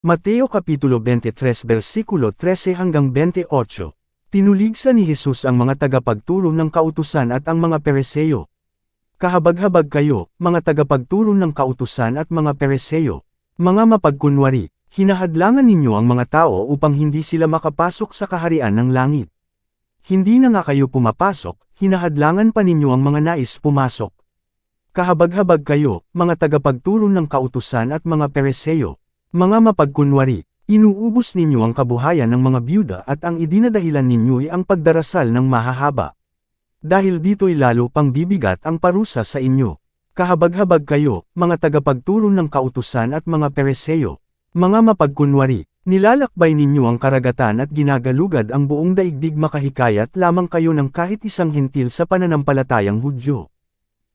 Mateo Kapitulo 23 versikulo 13 hanggang 28. Tinuligsa ni Jesus ang mga tagapagturo ng kautusan at ang mga pereseyo. Kahabag-habag kayo, mga tagapagturo ng kautusan at mga pereseyo. Mga mapagkunwari, hinahadlangan ninyo ang mga tao upang hindi sila makapasok sa kaharian ng langit. Hindi na nga kayo pumapasok, hinahadlangan pa ninyo ang mga nais pumasok. Kahabag-habag kayo, mga tagapagturo ng kautusan at mga pereseyo. Mga mapagkunwari, inuubos ninyo ang kabuhayan ng mga byuda at ang idinadahilan ninyo'y ang pagdarasal ng mahahaba. Dahil dito'y lalo pang bibigat ang parusa sa inyo. Kahabag-habag kayo, mga tagapagturo ng kautusan at mga pereseyo. Mga mapagkunwari, nilalakbay ninyo ang karagatan at ginagalugad ang buong daigdig makahikayat lamang kayo ng kahit isang hintil sa pananampalatayang Hudyo.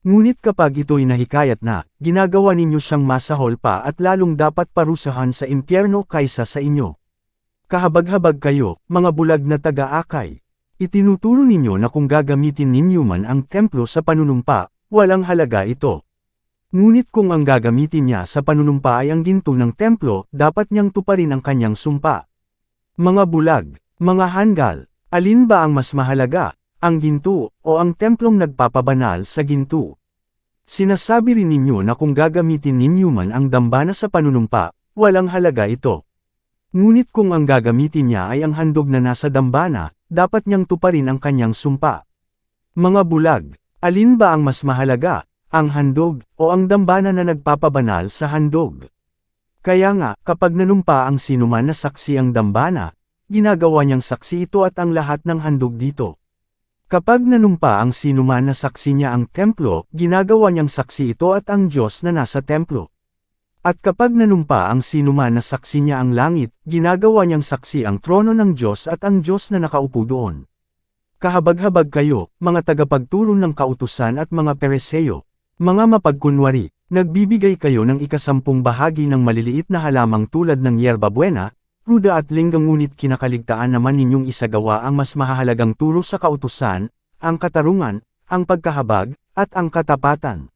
Ngunit kapag ito'y nahikayat na, ginagawa ninyo siyang masahol pa at lalong dapat parusahan sa impyerno kaysa sa inyo. Kahabag-habag kayo, mga bulag na taga-akay. Itinuturo ninyo na kung gagamitin ninyo man ang templo sa panunumpa, walang halaga ito. Ngunit kung ang gagamitin niya sa panunumpa ay ang ginto ng templo, dapat niyang tuparin ang kanyang sumpa. Mga bulag, mga hanggal, alin ba ang mas mahalaga, ang ginto, o ang templong nagpapabanal sa ginto. Sinasabi rin ninyo na kung gagamitin ninyo man ang dambana sa panunumpa, walang halaga ito. Ngunit kung ang gagamitin niya ay ang handog na nasa dambana, dapat niyang tuparin ang kanyang sumpa. Mga bulag, alin ba ang mas mahalaga, ang handog, o ang dambana na nagpapabanal sa handog? Kaya nga, kapag nanumpa ang sinuman na saksi ang dambana, ginagawa niyang saksi ito at ang lahat ng handog dito. Kapag nanumpa ang sinuman na saksi niya ang templo, ginagawa niyang saksi ito at ang Diyos na nasa templo. At kapag nanumpa ang sinuman na saksi niya ang langit, ginagawa niyang saksi ang trono ng Diyos at ang Diyos na nakaupo doon. Kahabag-habag kayo, mga tagapagturo ng kautusan at mga pereseyo, mga mapagkunwari, nagbibigay kayo ng ikasampung bahagi ng maliliit na halamang tulad ng yerba buena, Ruda at linggang ngunit kinakaligtaan naman ninyong isagawa ang mas mahahalagang turo sa kautusan, ang katarungan, ang pagkahabag, at ang katapatan.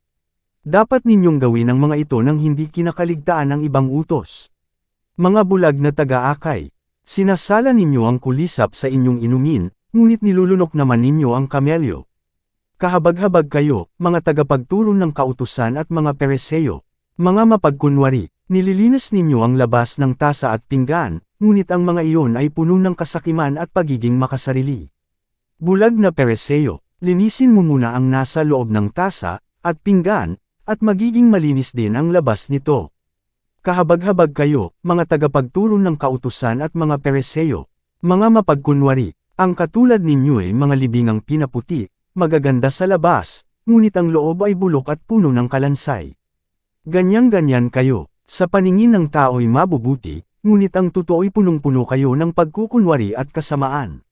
Dapat ninyong gawin ang mga ito nang hindi kinakaligtaan ng ibang utos. Mga bulag na taga-akay, sinasala ninyo ang kulisap sa inyong inumin, ngunit nilulunok naman ninyo ang kamelyo. Kahabag-habag kayo, mga tagapagturo ng kautusan at mga pereseyo, mga mapagkunwari, Nililinis ninyo ang labas ng tasa at pinggan, ngunit ang mga iyon ay puno ng kasakiman at pagiging makasarili. Bulag na pereseyo, linisin mo muna ang nasa loob ng tasa, at pinggan, at magiging malinis din ang labas nito. Kahabag-habag kayo, mga tagapagturo ng kautusan at mga pereseyo, mga mapagkunwari, ang katulad ninyo ay mga libingang pinaputi, magaganda sa labas, ngunit ang loob ay bulok at puno ng kalansay. Ganyang-ganyan kayo, sa paningin ng tao'y mabubuti, ngunit ang totoo'y punong-puno kayo ng pagkukunwari at kasamaan.